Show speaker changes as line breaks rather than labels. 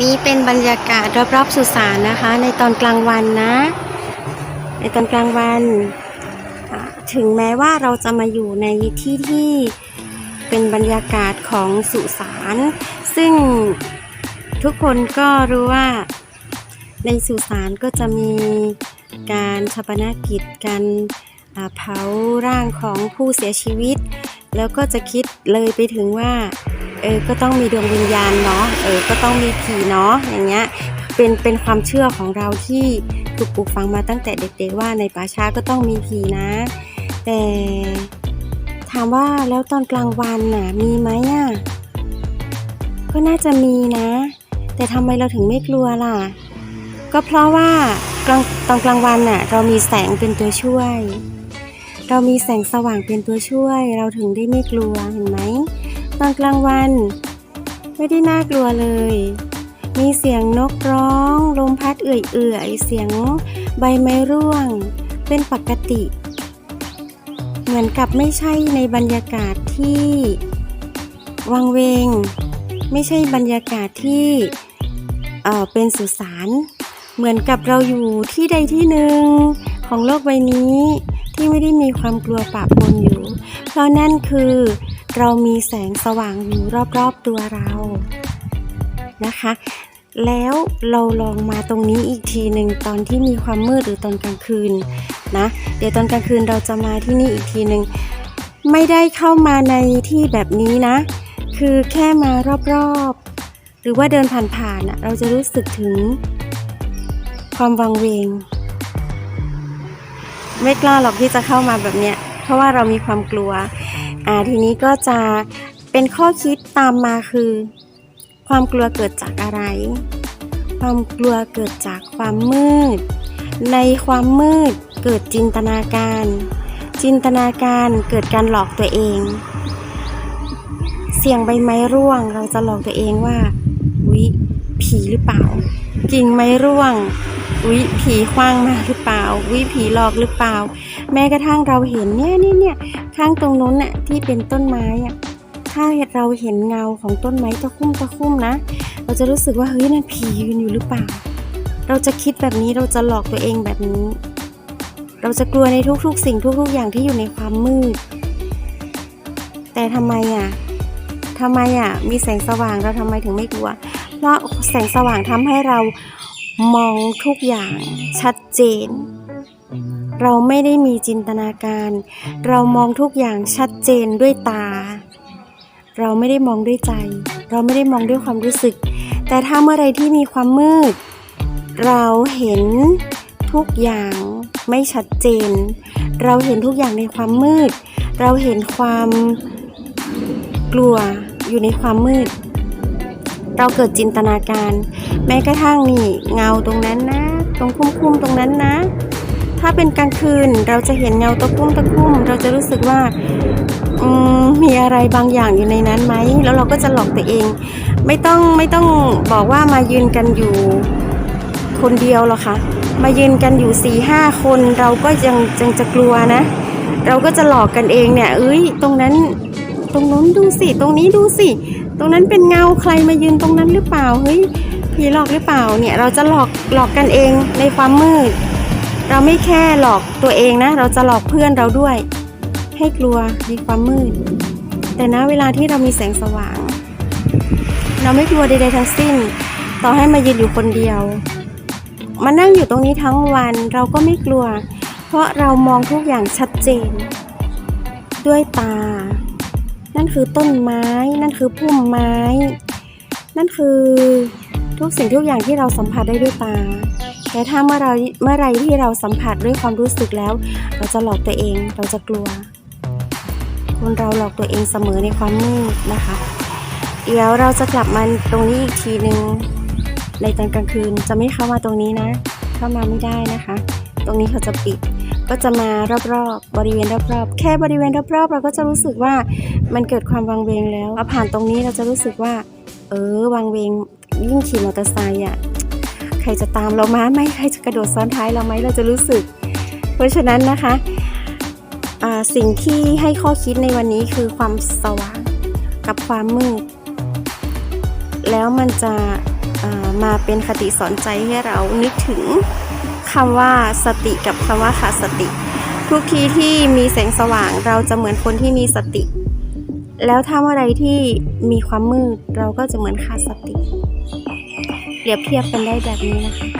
นี่เป็นบรรยากาศรอบๆสุสานนะคะ ในตอนกลางวันนะ ในตอนกลางวันถึงแม้ว่าเราจะมาอยู่ในที่ที่เป็นบรรยากาศของสุสานซึ่งทุกคนก็รู้ว่าในสุสานก็จะมีการชาปนกิจการเผาร่างของผู้เสียชีวิต แล้วก็จะคิดเลยไปถึงว่า เออก็ต้องมีดวงวิญญาณเนาะเออก็ต้องมีผีเนาะอย่างเงี้ยเป็นเป็นความเชื่อของเราที่ถูกปลูกฝังมาตั้งแต่เด็กๆว่าในป่าช้าก็ต้องมีผีนะ แต่ถามว่าแล้วตอนกลางวันน่ะมีไหมอะก็น่าจะมีนะ แต่ทำไมเราถึงไม่กลัวล่ะ ก็เพราะว่ากลางตอนกลางวันน่ะเรามีแสงเป็นตัวช่วย เรามีแสงสว่างเป็นตัวช่วย เราถึงได้ไม่กลัวเห็นไหม ตอนกลางวัน ไม่ได้น่ากลัวเลย มีเสียงนกร้อง ลมพัดเอื่อยๆ เสียงใบไม้ร่วง เป็นปกติ เหมือนกับไม่ใช่ในบรรยากาศที่วังเวง ไม่ใช่บรรยากาศที่เอ่อเป็นสุสานเหมือนกับเราอยู่ที่ใดที่หนึ่งของโลกใบนี้ที่ไม่ได้มีความกลัวปะปนอยู่ เพราะนั่นคือ เรามีแสงสว่างอยู่รอบๆตัวเรานะคะ แล้วเราลองมาตรงนี้อีกทีหนึ่งตอนที่มีความมืดหรือตอนกลางคืนนะเดี๋ยวตอนกลางคืนเราจะมาที่นี่อีกทีหนึ่งไม่ได้เข้ามาในที่แบบนี้นะ คือแค่มารอบๆ หรือว่าเดินผ่านๆเราจะรู้สึกถึงความวังเวง ไม่กล้าหรอกที่จะเข้ามาแบบเนี้ยเพราะว่าเรามีความกลัว อ่าทีนี้ก็จะเป็นข้อคิดตามมาคือ ความกลัวเกิดจากอะไร ความกลัวเกิดจากความมืด ในความมืดเกิดจินตนาการ จินตนาการเกิดการหลอกตัวเอง เสียงใบไม้ร่วงเราจะหลอกตัวเองว่าวิผีหรือเปล่า กิ่งไม้ร่วง วิผีคว้างมาหรือเปล่า วิผีหลอกหรือเปล่า แม้กระทั่งเราเห็นเนี่ยนี่เนี่ยข้างตรงนู้นน่ะที่เป็นต้นไม้อะถ้าเราเห็นเงาของต้นไม้ตะคุ่มตะคุ่มนะ เราจะรู้สึกว่าเฮ้ยนั่นผียืนอยู่หรือเปล่า เราจะคิดแบบนี้เราจะหลอกตัวเองแบบนี้ เราจะกลัวในทุกๆ สิ่งทุกๆ อย่างที่อยู่ในความมืด แต่ทำไมอะทำไมอะมีแสงสว่างเราทำไมถึงไม่กลัว เพราะแสงสว่างทำให้เรา มองทุกอย่างชัดเจน เราไม่ได้มีจินตนาการ เรามองทุกอย่างชัดเจนด้วยตา เราไม่ได้มองด้วยใจ เราไม่ได้มองด้วยความรู้สึก แต่ถ้าเมื่อไรที่มีความมืด เราเห็นทุกอย่างไม่ชัดเจน เราเห็นทุกอย่างในความมืด เราเห็นความกลัวอยู่ในความมืด เราเกิดจินตนาการ แม้กระทั่งนี่เงาตรงนั้นนะ ตรงคุ้มๆตรงนั้นนะ ถ้าเป็นกลางคืนเราจะเห็นเงาตะคุ่มตะคุ่มเราจะรู้สึกว่ามมีอะไรบางอย่างอยู่ในนั้นไหม แล้วเราก็จะหลอกตัวเอง ไม่ต้องไม่ต้องบอกว่ามายืนกันอยู่คนเดียวหรอกค่ะ มายืนกันอยู่สี่ห้าคนเราก็ยังยังจะกลัวนะ เราก็จะหลอกกันเองเนี่ย เอ้ย ตรงนั้น ตรงนู้นดูสิ ตรงนี้ดูสิ ตรงนั้นเป็นเงาใครมายืนตรงนั้นหรือเปล่าเฮ้ยผีหลอกหรือเปล่าเนี่ยเราจะหลอกหลอกกันเองในความมืด เราไม่แค่หลอกตัวเองนะ เราจะหลอกเพื่อนเราด้วย ให้กลัวในความมืด แต่ณเวลาที่เรามีแสงสว่าง เราไม่กลัวใดๆทั้งสิ้น ต่อให้มายืนอยู่คนเดียวมานั่งอยู่ตรงนี้ทั้งวันเราก็ไม่กลัว เพราะเรามองทุกอย่างชัดเจน ด้วยตา นั่นคือต้นไม้ นั่นคือพุ่มไม้ นั่นคือทุกสิ่งทุกอย่างที่เราสัมผัสได้ด้วยตา แต่ถ้าเมื่อเราเมื่อไรที่เราสัมผัสด้วยความรู้สึกแล้ว เราจะหลอกตัวเอง เราจะกลัว คนเราหลอกตัวเองเสมอในความมืดนะคะ เดี๋ยวเราจะกลับมาตรงนี้อีกทีหนึ่งในตอนกลางคืนจะไม่เข้ามาตรงนี้นะ เข้ามาไม่ได้นะคะ ตรงนี้เขาจะปิด ก็จะมารอบๆบริเวณรอบๆ แค่บริเวณรอบๆ เราก็จะรู้สึกว่ามันเกิดความวังเวงแล้วพอผ่านตรงนี้เราจะรู้สึกว่า เออวังเวงยิ่งขี่มอเตอร์ไซค์อะใครจะตามเรามาไหมใครจะกระโดดซ้อนท้ายเราไหมเราจะรู้สึก เพราะฉะนั้นนะคะสิ่งที่ให้ข้อคิดในวันนี้คือความสว่างกับความมืด แล้วมันจะมาเป็นคติสอนใจให้เรานึกถึง คำว่าสติกับคำว่าขาดสติ ทุกทีที่มีแสงสว่างเราจะเหมือนคนที่มีสติ แล้วถ้าเมื่อไรที่มีความมืดเราก็จะเหมือนขาดสติ เปรียบเทียบกันได้แบบนี้นะคะ